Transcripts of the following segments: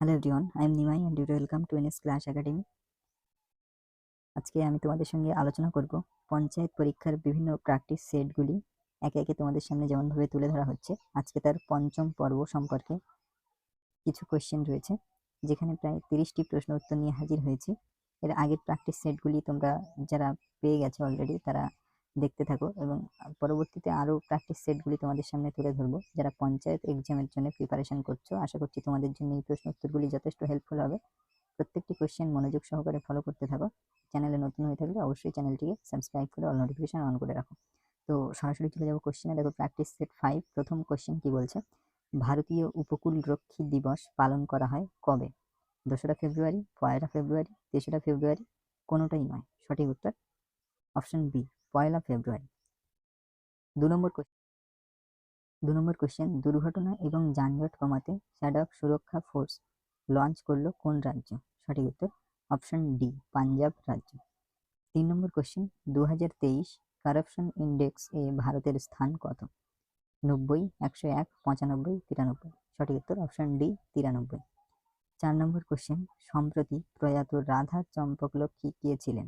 Hello everyone I am Nimai and welcome to NS class academy আজকে আমি তোমাদের সঙ্গে আলোচনা করব পঞ্চায়েত পরীক্ষার বিভিন্ন প্র্যাকটিস সেটগুলি একে একে তোমাদের সামনে যেমনভাবে তুলে ধরা হচ্ছে। আজকে তার পঞ্চম পর্ব সম্পর্কে কিছু কোয়েশ্চেন রয়েছে, যেখানে প্রায় তিরিশটি প্রশ্ন উত্তর নিয়ে হাজির হয়েছি। এর আগের প্র্যাকটিস সেটগুলি তোমরা যারা পেয়ে গেছো অলরেডি তারা দেখতে থাকো এবং পরবর্তীতে আরও প্র্যাকটিস সেটগুলি তোমাদের সামনে তুলে ধরবো। যারা পঞ্চায়েত এক্সামের জন্য প্রিপারেশন করছ, আশা করছি তোমাদের জন্য এই প্রশ্ন উত্তরগুলি যথেষ্ট হেল্পফুল হবে। প্রত্যেকটি কোয়েশ্চেন মনোযোগ সহকারে ফলো করতে থাকো। চ্যানেলে নতুন হয়ে থাকলে অবশ্যই চ্যানেলটিকে সাবস্ক্রাইব করে অল নোটিফিকেশন অন করে রাখো। তো সরাসরি চলে যাব কোশ্চেনে দেখো প্র্যাকটিস সেট ফাইভ প্রথম কোশ্চেন কি বলছে? ভারতীয় উপকূল রক্ষী দিবস পালন করা হয় কবে? দোসরা ফেব্রুয়ারি, পয়লা ফেব্রুয়ারি, তেসরা ফেব্রুয়ারি, কোনোটাই নয়। সঠিক উত্তর অপশন বি পয়লা ফেব্রুয়ারি। দু নম্বর কোশ্চেন দু নম্বর কোশ্চেন দুর্ঘটনা এবং যানজট কমাতে সড়ক সুরক্ষা ফোর্স লঞ্চ করল কোন রাজ্য? সঠিক উত্তর অপশন ডি পাঞ্জাব রাজ্য। তিন নম্বর কোশ্চেন দু হাজার তেইশ কারাপশন ইন্ডেক্স এ ভারতের স্থান কত? নব্বই, একশো এক, পঁচানব্বই, তিরানব্বই। সঠিক উত্তর অপশন ডি তিরানব্বই। চার নম্বর কোশ্চেন সম্প্রতি প্রয়াত রাধা চম্পকলক্ষ্মী কে ছিলেন?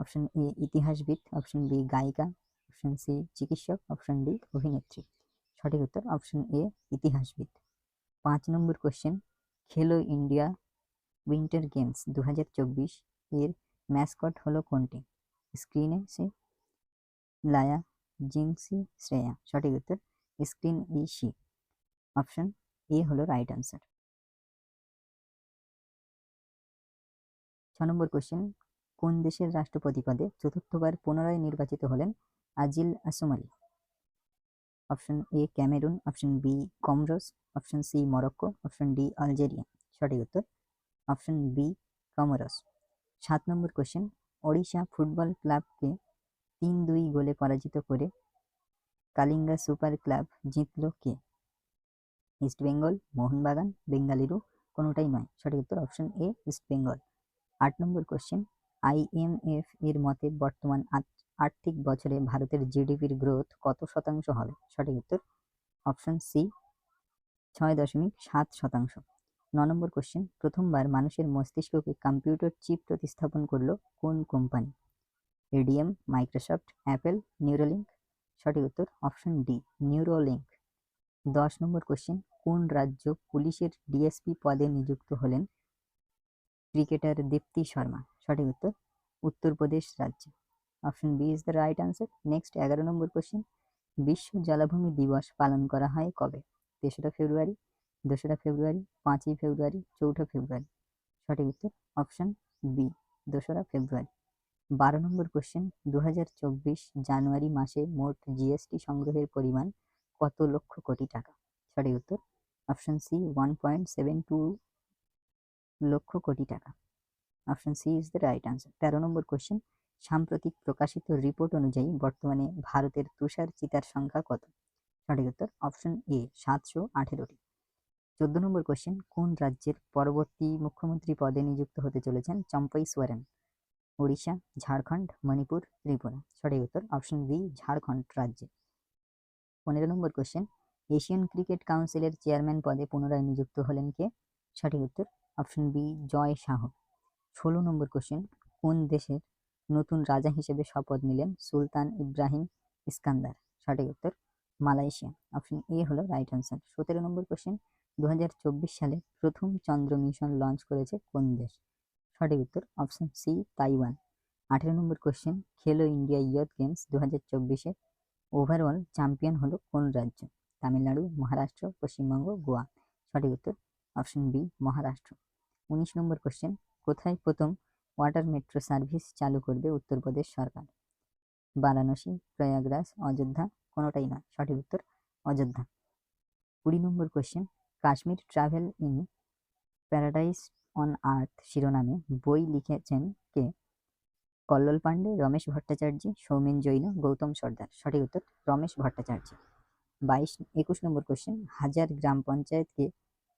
অপশন এ ইতিহাসবিদ। অপশন বি গায়িকা। অপশন সি চিকিৎসক। অপশন ডি অভিনেত্রী। সঠিক উত্তর অপশন এ ইতিহাসবিদ। পাঁচ নম্বর question Khelo India winter games দু হাজার চব্বিশ এর ম্যাসকট হলো কোনটি? স্ক্রিনে সে লায়া জিংসি শ্রেয়া। সঠিক উত্তর স্ক্রিন ই সি। অপশন এ হলো রাইট আনসার ছ নম্বর কোশ্চেন কোন দেশের রাষ্ট্রপতি পদে চতুর্থবার পুনরায় নির্বাচিত হলেন Azali Assoumani option A, Cameroon, option B Comoros option C, Morocco, option D, Algeria. সঠিক উত্তর। অপশন বি কমরস সাত নম্বর কোশ্চেন। ওড়িশা ফুটবল ক্লাবকে তিন দুই গোলে পরাজিত করে কালিঙ্গা সুপার ক্লাব জিতল কে? ইস্ট বেঙ্গল, মোহনবাগান, বেঙ্গালুরু, কোনোটাই নয়। সঠিক উত্তর অপশন এ, ইস্ট বেঙ্গল। আট নম্বর কোশ্চেন। আইএমএফ এর মতে বর্তমান আর্থিক বছরে ভারতের জিডিপির গ্রোথ কত শতাংশ হবে? সঠিক উত্তর অপশন সি, ছয় দশমিক সাত শতাংশ। ন নম্বর কোশ্চেন প্রথমবার মানুষের মস্তিষ্ককে কম্পিউটার চিপ প্রতিস্থাপন করল কোন company? ADM, Microsoft, Apple, Neuralink. সঠিক উত্তর অপশন ডি, নিউরোলিঙ্ক। দশ নম্বর কোশ্চেন কোন রাজ্য পুলিশের ডিএসপি পদে নিযুক্ত হলেন ক্রিকেটার দীপ্তি শর্মা? সঠিক উত্তর? উত্তরপ্রদেশ রাজ্য। Option B is the right answer next এগারো নম্বর কোশ্চেন বিশ্ব জলাভূমি দিবস পালন করা হয় কবে? তেসরা ফেব্রুয়ারি, দোসরা ফেব্রুয়ারি, পাঁচই ফেব্রুয়ারি, চৌঠা ফেব্রুয়ারি। সঠিক উত্তর? অপশন বি দোসরা ফেব্রুয়ারি। বারো নম্বর কোশ্চেন দু হাজার চব্বিশ জানুয়ারি মাসে মোট জিএসটি সংগ্রহের পরিমাণ কত লক্ষ কোটি টাকা? সঠিক উত্তর? Option C one point seven two lakh crore টাকা। Option C is the right answer তেরো নম্বর কোশ্চেন সাম্প্রতিক প্রকাশিত রিপোর্ট অনুযায়ী বর্তমানে ভারতের তুষার চিতার সংখ্যা কত? সঠিক উত্তর অপশন এ সাতশো আঠেরোটি। চোদ্দ নম্বর কোশ্চেন কোন রাজ্যের পরবর্তী মুখ্যমন্ত্রী পদে নিযুক্ত হতে চলেছেন চম্পাই সোরেন উড়িষ্যা ঝাড়খণ্ড, মণিপুর, ত্রিপুরা। সঠিক উত্তর অপশন বি ঝাড়খণ্ড রাজ্যে। পনেরো নম্বর কোশ্চেন এশিয়ান ক্রিকেট কাউন্সিলের চেয়ারম্যান পদে পুনরায় নিযুক্ত হলেন কে? সঠিক উত্তর অপশন বি জয় শাহ। ষোলো নম্বর কোশ্চেন কোন দেশের নতুন রাজা হিসেবে শপথ নিলেন সুলতান ইব্রাহিম ইস্কান্দার? সঠিক উত্তর, মালয়েশিয়া। অপশন এ হলো রাইট আনসার সতেরো নম্বর কোশ্চেন দু হাজার চব্বিশ সালে প্রথম চন্দ্র মিশন লঞ্চ করেছে কোন দেশ? সঠিক উত্তর অপশন সি তাইওয়ান। আঠেরো নম্বর question Khelo India youth games দু হাজার চব্বিশে ওভারঅল চ্যাম্পিয়ন হলো কোন রাজ্য? তামিলনাড়ু, মহারাষ্ট্র, পশ্চিমবঙ্গ, গোয়া। সঠিক উত্তর অপশন বি মহারাষ্ট্র। উনিশ নম্বর কোশ্চেন কোথায় প্রথম ওয়াটার মেট্রো সার্ভিস চালু করবে উত্তরপ্রদেশ সরকার? বারাণসী, প্রয়াগরাজ, অযোধ্যা, কোনোটাই নয়। সঠিক উত্তর, অযোধ্যা। কুড়ি নম্বর question Kashmir travel in paradise on earth শিরোনামে বই লিখেছেন কে? কল্লোল পাণ্ডে, রমেশ ভট্টাচার্য, সৌমেন জৈন, গৌতম সর্দার। সঠিক উত্তর, রমেশ ভট্টাচার্য। বাইশ, একুশ নম্বর কোশ্চেন হাজার গ্রাম পঞ্চায়েতকে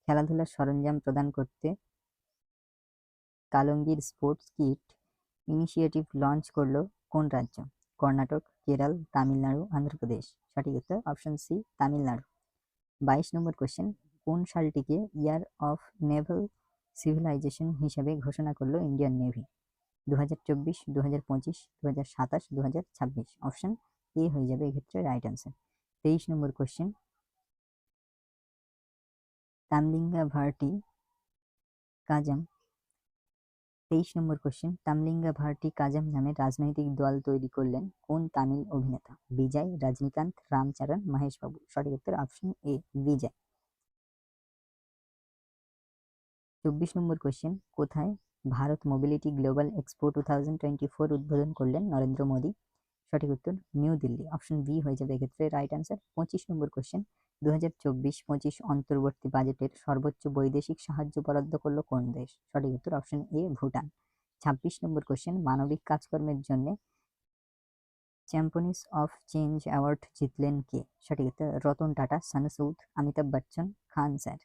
খেলাধুলার সরঞ্জাম প্রদান করতে কালঙ্গির স্পোর্টস কিট ইনিশিয়েটিভ লঞ্চ করল কোন রাজ্য? কর্ণাটক, কেরল, তামিলনাড়ু অন্ধ্রপ্রদেশ সঠিক উত্তর অপশন সি তামিলনাড়ু। বাইশ নম্বর কোশ্চেন কোন সালটিকে ইয়ার অফ নেভাল সিভিলাইজেশন হিসাবে ঘোষণা করল ইন্ডিয়ান নেভি দু হাজার চব্বিশ দু হাজার পঁচিশ দু হাজার সাতাশ দু হাজার ছাব্বিশ। অপশন এ হয়ে যাবে এক্ষেত্রে রাইট অ্যান্সার তেইশ নম্বর কোশ্চেন তামলিঙ্গা ভার্টি কাজাম তেইশ নম্বর কোশ্চেন তামলিঙ্গা ভারতী কাজাম নামে রাজনৈতিক দল তৈরি করলেন কোন তামিল অভিনেতা? বিজয়, রজনীকান্ত, রামচরণ মহেশবাবু সঠিক উত্তর অপশন এ বিজয়। চব্বিশ নম্বর কোশ্চেন কোথায় Bharat mobility global expo two thousand twenty four উদ্বোধন করলেন নরেন্দ্র মোদী? সঠিক উত্তর, নিউ দিল্লি। অপশন বি হয়ে যাবে এক্ষেত্রে রাইট অ্যান্সার পঁচিশ নম্বর কোশ্চেন দু হাজার চব্বিশ পঁচিশ অন্তর্বর্তী বাজেটের সর্বোচ্চ বৈদেশিক সাহায্য বরাদ্দ করল কোন দেশ? সঠিক উত্তর অপশন এ ভুটান। ছাব্বিশ নম্বর কোশ্চেন মানবিক কাজকর্মের জন্য চ্যাম্পিয়ন্স অফ চেঞ্জ অ্যাওয়ার্ড জিতলেন কে? সঠিক উত্তর, রতন টাটা, সানু সুদ, অমিতাভ বচ্চন, খান স্যার।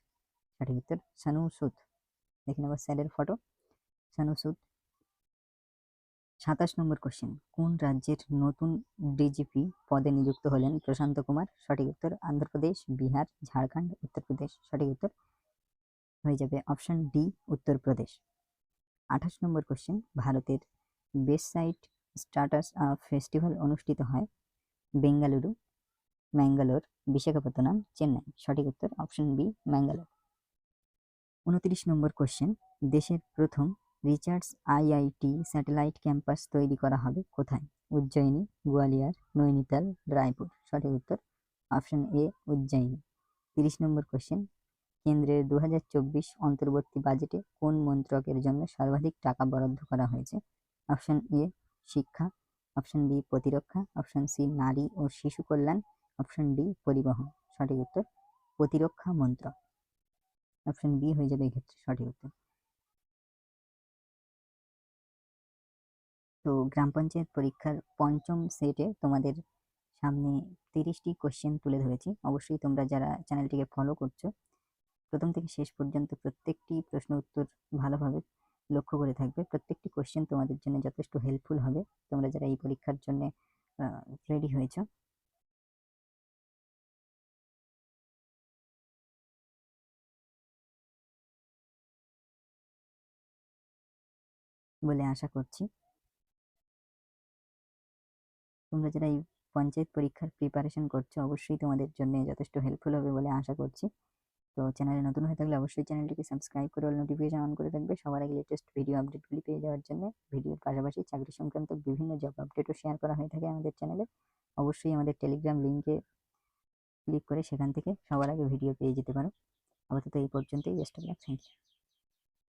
সঠিক উত্তর, সানু সুদ। দেখে নেব স্যারের ফটো সানু সুদ সাতাশ নম্বর কোশ্চেন কোন রাজ্যের নতুন ডিজিপি পদে নিযুক্ত হলেন প্রশান্ত কুমার? সঠিক উত্তর অন্ধ্রপ্রদেশ বিহার, ঝাড়খণ্ড, উত্তরপ্রদেশ। সঠিক উত্তর হয়ে যাবে অপশন ডি উত্তরপ্রদেশ। আঠাশ নম্বর কোশ্চেন ভারতের বেস্ট সাইট স্টার্টাস ফেস্টিভ্যাল অনুষ্ঠিত হয় বেঙ্গালুরু, ম্যাঙ্গালোর, বিশাখাপত্তনম, চেন্নাই। সঠিক উত্তর অপশন বি ম্যাঙ্গালোর। উনত্রিশ নম্বর কোশ্চেন দেশের প্রথম রিচার্ডস আইআইটি স্যাটেলাইট ক্যাম্পাস তৈরি করা হবে কোথায়? উজ্জয়িনী, গোয়ালিয়র, নৈনিতাল, রায়পুর। সঠিক উত্তর, অপশন এ, উজ্জয়িনী। তিরিশ নম্বর কোশ্চেন কেন্দ্রের দুহাজার চব্বিশ অন্তর্বর্তী বাজেটে কোন মন্ত্রকের জন্য সর্বাধিক টাকা বরাদ্দ করা হয়েছে? অপশন এ, শিক্ষা। অপশন বি, প্রতিরক্ষা। অপশন সি, নারী ও শিশু কল্যাণ। অপশন ডি, পরিবহন। সঠিক উত্তর, প্রতিরক্ষা মন্ত্রক। অপশন বি হয়ে যাবে এক্ষেত্রে সঠিক উত্তর। তো গ্রাম পঞ্চায়েত পরীক্ষার পঞ্চম সেটে তোমাদের সামনে তিরিশটি কোশ্চেন তুলে ধরেছি। অবশ্যই তোমরা যারা চ্যানেলটিকে ফলো করছ, প্রথম থেকে শেষ পর্যন্ত প্রত্যেকটি প্রশ্ন উত্তর ভালোভাবে লক্ষ্য করে থাকবে। প্রত্যেকটি কোশ্চেন তোমাদের জন্য যথেষ্ট হেল্পফুল হবে। তোমরা যারা এই পরীক্ষার জন্য রেডি হয়েছ। বলে আশা করছি তোমরা যারা এই পঞ্চায়েত পরীক্ষার প্রিপারেশন করছ, অবশ্যই তোমাদের জন্য যথেষ্ট হেল্পফুল হবে বলে আশা করছি। তো চ্যানেলে নতুন হয়ে থাকলে অবশ্যই চ্যানেলটিকে সাবস্ক্রাইব করে নোটিফিকেশন অন করে রাখবে সবার আগে লেটেস্ট ভিডিও আপডেটগুলি পেয়ে যাওয়ার জন্য। ভিডিওর পাশাপাশি চাকরি সংক্রান্ত বিভিন্ন জব আপডেটও শেয়ার করা হয়ে থাকে আমাদের চ্যানেলে অবশ্যই আমাদের টেলিগ্রাম লিঙ্কে ক্লিক করে সেখান থেকে সবার আগে ভিডিও পেয়ে যেতে পারো। আপাতত এই পর্যন্তই best of luck thank you